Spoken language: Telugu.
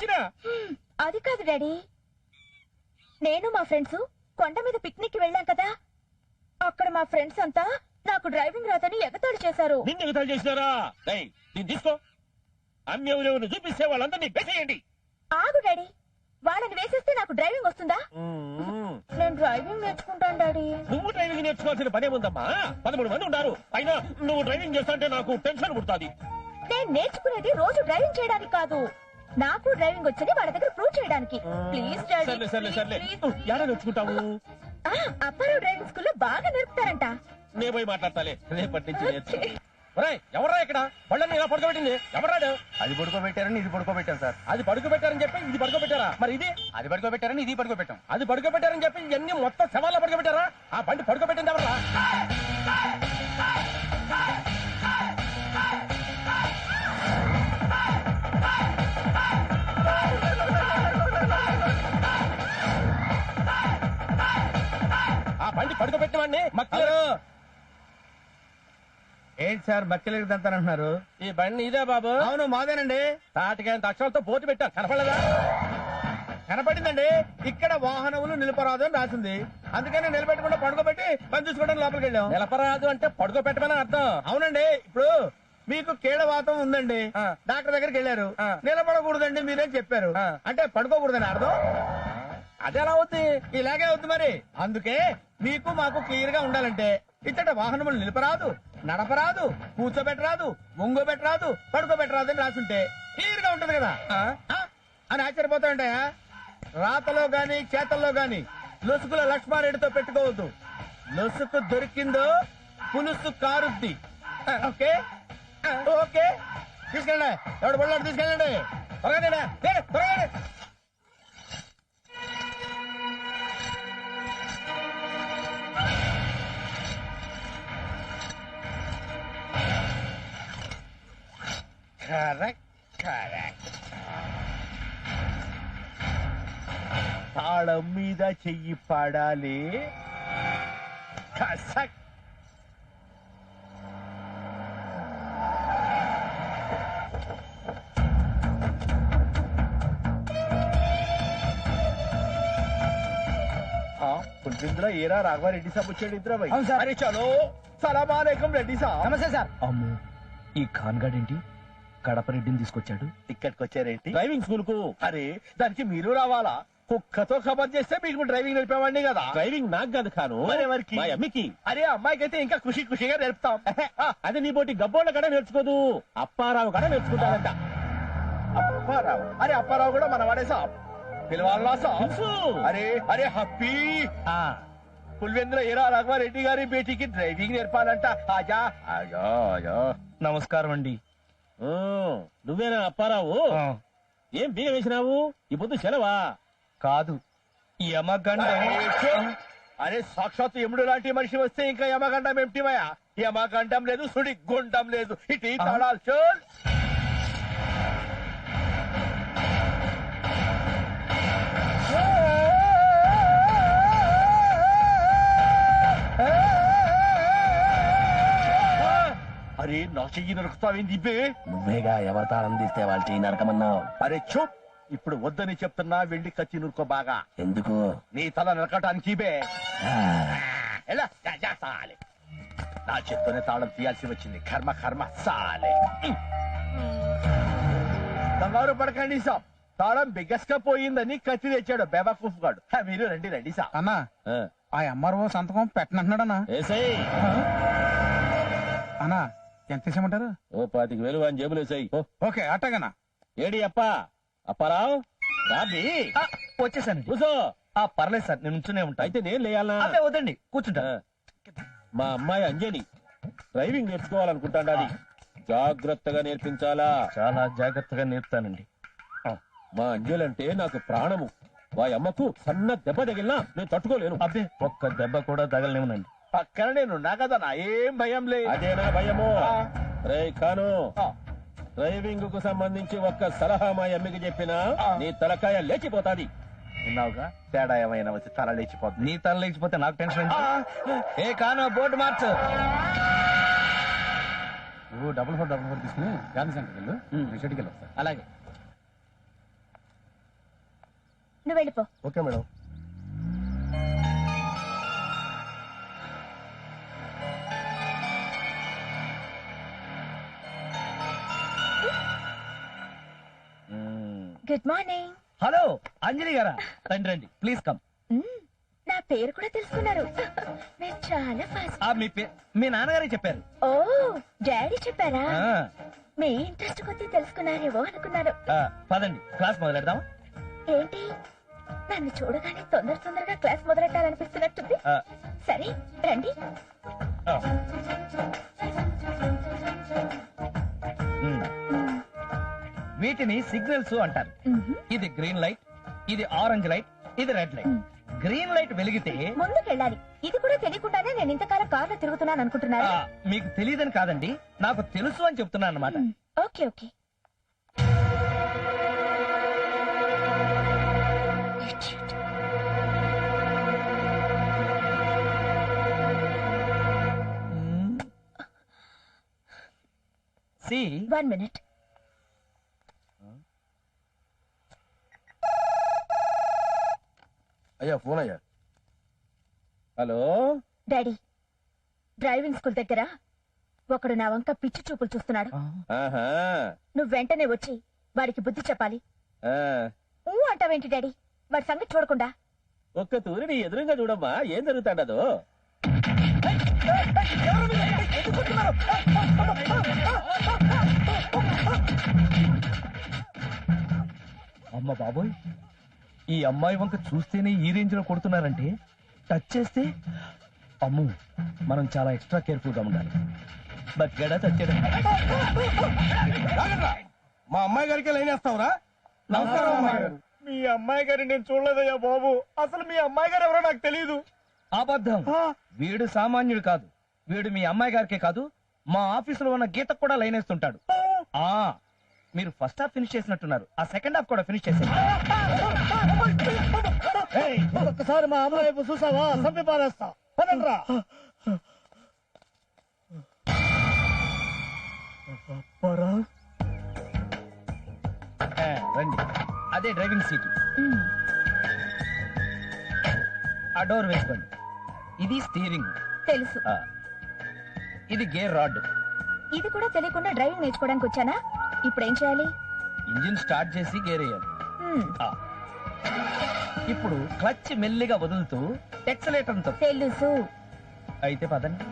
తెచ్చినా అది కాదు డాడీ. నేను మా ఫ్రెండ్స్ కొండ మీద పిక్నిక్కి వెళ్ళాం కదా. అక్కడ మా ఫ్రెండ్స్ అంతా నాకు డ్రైవింగ్ రాదని ఎగతాళి చేశారు. నిన్ను ఎగతాళి చేసినారా డేయ్, దీన్ని తీసుకో. అమ్మెవరెవరు చూపిస్తే వాళ్ళందరినీ బెసేయండి ఆగు డాడీ. వాళ్ళని వేసేస్తే నాకు డ్రైవింగ్ వస్తుందా? నేను డ్రైవింగ్ నేర్చుకుంటాను డాడీ. నువ్వు డ్రైవింగ్ నేర్చుకోవాల్సిన పనేముందమ్మా పదమూడు మంది ఉన్నారు. అయినా నువ్వు డ్రైవింగ్ చేస్తాంటే నాకు టెన్షన్ పుడుతుంది. నేను నేర్చుకునేది రోజు డ్రైవింగ్ చేయడానికి కాదు. నాకు డ్రైవింగ్ వచ్చని వాళ్ళ దగ్గర ప్రూవ్ చేయడానికి. ప్లీజ్ సర్లే సర్లే సర్లే. ఎలా నేర్చుకుంటావు ఆ, అప్పారావు డ్రైవింగ్ స్కూల్లో బాగా నేర్పుతారంట నే పోయి మాట్లాడతాలే. రేపటి నుంచి నేర్చుకో ఒరేయ్, ఎవరా ఇక్కడ? వాళ్ళని ఇలా పడుకోబెట్టింది? ఎవరాడు అది పడుకోబెట్టారని ఇది పడుకోబెట్టాం సార్. అది పడుకోబెట్టారని చెప్పి ఇది పడుకోబెట్టారా? మరి ఇది? అది పడుకోబెట్టారని ఇది పడుకోబెట్టాం. అది పడుకోబెట్టారని చెప్పి ఇవన్నీ మొత్తం శవాల్లో పడుకోబెట్టారా? ఆ బండి పడుకోబెట్టింది ఎవరా పడుకోబెట్టిన వాడిని మక్కలు ఏంటి సార్ బక్కెలెడతానంటున్నారు ఈ బండి ఇదే బాబు. అవును మాదేనండి. తాటికాయంత అక్షరాలతో పోటీ పెట్టాను కనపడలేదా? కనపడిందండి. ఇక్కడ వాహనములు నిలపరాదు అని రాసింది. అందుకని నిలబెట్టకుండా పడుకోబెట్టి పని చూసుకోవడానికి లోపలికి వెళ్ళాం. నిలపరాదు అంటే పడుకోబెట్టమని అర్థం. అవునండి. ఇప్పుడు మీకు కీడవాతం ఉందండి. డాక్టర్ దగ్గరికి వెళ్ళారు. నిలబడకూడదండి మీరేం చెప్పారు. అంటే పడుకోకూడదని అర్థం? అది ఎలా అవుద్ది? ఇలాగే అవుతుంది మరి. అందుకే మీకు మాకు క్లియర్గా ఉండాలంటే ఇచ్చట వాహనములు నిలపరాదు నడపరాదు కూర్చోబెట్టరాదు ఒంగోబెట్టరాదు పడుకోబెట్టరాదు అని రాసుంటే క్లియర్గా ఉంటది కదా? అని ఆశ్చర్యపోతాయంటాయా రాతలో గాని చేతల్లో గాని లొసుకుల లక్ష్మారెడ్డితో పెట్టుకోవద్దు. లొసుకు దొరికిందో పులుసు కారుద్ది. ఓకే? ఓకే? తీసుకెళ్ళండి. ఎవడు బళ్ళాడు తీసుకెళ్ళండి. త్వరగా త్వరగా మీద చెయ్యి పడాలి. కసక్. పులిపిందులో ఏరా రాఘవారెడ్డి సాబ్ వచ్చాడు అవును సార్. అరే చలో. సలామాలేకం రెడ్డి సాబ్. నమస్తే సార్. అమ్మో ఈ ఖాన్గాడ్ ఏంటి కడప రెడ్డిని తీసుకొచ్చాడు. ఇక్కడికి వచ్చారేంటి డ్రైవింగ్ స్కూల్కు అరే దానికి మీరు రావాలా? కుక్కతో ఖబర్ చేస్తే మీకు డ్రైవింగ్ నేర్పేవాడిని కదా. డ్రైవింగ్ నాకు కాదు కాను. ఎవరికి? మా అమ్మికి. అరే అమ్మాయికి అయితే ఇంకా ఖుషి ఖుషిగా నేర్పుతాం. అది నీ పోటీ గబ్బోళ్ళ కడ నేర్చుకోదు. అప్పారావు కడ నేర్చుకుంటాడంట అప్పారావు? అరే అప్పారావు కూడా మన వాడే సాబ్. పిలవాలా సాబ్. అరే అరే హ్యాపీ పుల్వేంద్ర ఏరా రాఘవారెడ్డి గారి బేటీకి డ్రైవింగ్ నేర్పాలంట. ఆజా ఆజా ఆజా. నమస్కారం అండి. నువ్వేనా అప్పారావు? ఏం బీగ వేసినావు? ఈ పొద్దు సెలవా? కాదు. యమగండ. అరే, సాక్షాత్ ఎముడు లాంటి మనిషి వస్తే ఇంకా యమగండం ఏమిటివయా యమగండం లేదు సుడి గుండం లేదు. ఇటు చోల్ అరే నా చెయ్యి నరుకుతావేంది ఇబ్బే నువ్వేగా ఎవరి తాళం తీస్తే వాళ్ళ చేయి నరకమన్నావు. అరే చూప్ ఇప్పుడు వద్దని చెప్తున్నా వెళ్ళి కత్తి నురుకో బాగా. ఎందుకు? నీ తల నరకటానికి ఇబే ఎలా? జా, జా, సాలే. నా చేత్తోనే తాళం తీయాల్సి వచ్చింది. కర్మ కర్మ సాలే. కంగారు పడకండి సాబ్. తాళం బిగ్గస్గా పోయిందని కత్తి తెచ్చాడు బేబాకూఫ్ గాడు. మీరు రండి రండి సాబ్. అన్నా ఆ, ఎంఆర్ఓ సంతకం పెట్టనంటున్నాడన్నా ఏసేయ్ అన్నా ఎంత ఇచ్చామంటారు ఓ పాతికి వేలు అని జేబులు వేసాయి. ఓకే అట్టగనా. ఏడి అప్ప? అప్పారావు రాబి వచ్చేసాను కూసో. ఆ పర్లేదు సార్ నేను ఉంచునే ఉంటా. అయితే నేను లేయాలనా అదే వద్దండి కూర్చుంటా. మా అమ్మాయి అంజలి డ్రైవింగ్ నేర్చుకోవాలనుకుంటాండాది జాగ్రత్తగా నేర్పించాలా? చాలా జాగ్రత్తగా నేర్పుతానండి. మా అంజలి అంటే నాకు ప్రాణము. మా అమ్మకు సన్న దెబ్బ తగిలినా నేను తట్టుకోలేను. అబ్బే ఒక్క దెబ్బ కూడా తగలనివ్వనండి. పక్కన నేనున్నా కదా నా ఏం భయం లేదు అదేనా భయము. రే కాను డ్రైవింగ్కు సంబంధించి ఒక్క సలహా మా అమ్మకి చెప్పినా. నీ తలకాయ లేచిపోతాది. విన్నావుగా? తేడా ఏమైనా వచ్చి తల లేచిపోతుంది నీ తల లేకపోతే నాకు టెన్షన్? ఏ కాను బోర్డు మార్చు. నువ్వు డబుల్ ఫోర్ డబుల్ ఫోర్ తీసుకుని గాంధీ సెంటర్కి వెళ్ళు. నేను షెడ్కి వెళ్ళి అలాగే. నువ్వు వెళ్ళిపో. Okay madam. Good morning. Hello Anjali గారా? రండి రండి ప్లీజ్ కమ్. నా పేరు కూడా తెలుసుకున్నారు. మీరు చాలా ఫాస్ట్ మీ పే- మీ నాన్నగారే చెప్పారు. ఓ డాడీ చెప్పారా? ఆ, మీ ఇంట్రెస్ట్ కొద్దీ తెలుసుకున్నారేమో అనుకున్నారు. ఆ, పదండి క్లాస్ మొదలెడదాం ఏంటి? నన్ను చూడగానే తొందర తొందరగా క్లాస్ మొదలెట్టాలనిపిస్తున్నట్టుంది. ఆ, సరే రండి. ఆ. వీటిని సిగ్నల్స్ అంటారు. ఇది గ్రీన్ లైట్ ఇది ఆరెంజ్ లైట్ ఇది రెడ్ లైట్. గ్రీన్ లైట్ వెలిగితే ముందుకెళ్ళాలి. ఇది కూడా తెలియకుండానే నేను ఇంతకాలం కార్లో తిరుగుతున్నాను ఆ, అనుకుంటున్నారా మీకు తెలియదని కాదండి. నాకు తెలుసు అని చెప్తున్నాను అనమాట. Okay okay. See. One minute. అయ్యా ఫోన్ అయ్యా. హలో? డాడీ డ్రైవింగ్ స్కూల్ దగ్గర ఒకడు నా వంక పిచ్చి చూపులు చూస్తున్నాడు. ఆహా. నువ్వు వెంటనే వచ్చి వాడికి బుద్ధి చెప్పాలి. ఆ, ఊ అంటావేంటి డాడీ? వాడి సంగతి చూడకుండా. ఒక్క తూరి నీ ఎదురుగా చూడమ్మా. ఏం జరుగుతాడదో అమ్మ బాబోయ్. ఈ అమ్మాయి వంక చూస్తేనే ఈ రేంజ్లో కొడుతున్నారంటే టచ్ చేస్తే అమ్ము మనం చాలా ఎక్స్ట్రా కేర్ఫుల్గా ఉండాలి. బతికాడా చచ్చాడా మా అమ్మాయి గారికి లైన్ వేస్తావురా? నమస్కారం అమ్మాయి గారు. మీ అమ్మాయి గారిని నేను చూడలేదయ్యా బాబు. అసలు మీ అమ్మాయి గారు ఎవరో నాకు తెలియదు అబద్ధం. వీడు సామాన్యుడు కాదు. వీడు మీ అమ్మాయి గారికే కాదు మా ఆఫీసులో ఉన్న గీతకు కూడా లైన్ వేస్తుంటాడు. ఆ. మీరు ఫస్ట్ హాఫ్ ఫినిష్ చేసినట్టున్నారు. ఆ సెకండ్ హాఫ్ కూడా ఫినిష్ చేశారు ఒక్కసారి మా అమ్మాయి వైపు చూసావా? సంపి పారేస్తా. రండి. అదే డ్రైవింగ్ సీట్. ఆ డోర్ వేసుకోండి. ఇది స్టీరింగ్ తెలుసు. ఇది గేర్ రాడ్ ఇది కూడా తెలియకుండా డ్రైవింగ్ నేర్చుకోవడానికి వచ్చానా? ఇప్పుడు ఏం చేయాలి? ఇంజిన్ స్టార్ట్ చేసి గేర్ వేయాలి. ఆ. ఇప్పుడు క్లచ్ మెల్లిగా వదులుతూ ఎక్సలేటర్తో తెలుసు. అయితే పదండి.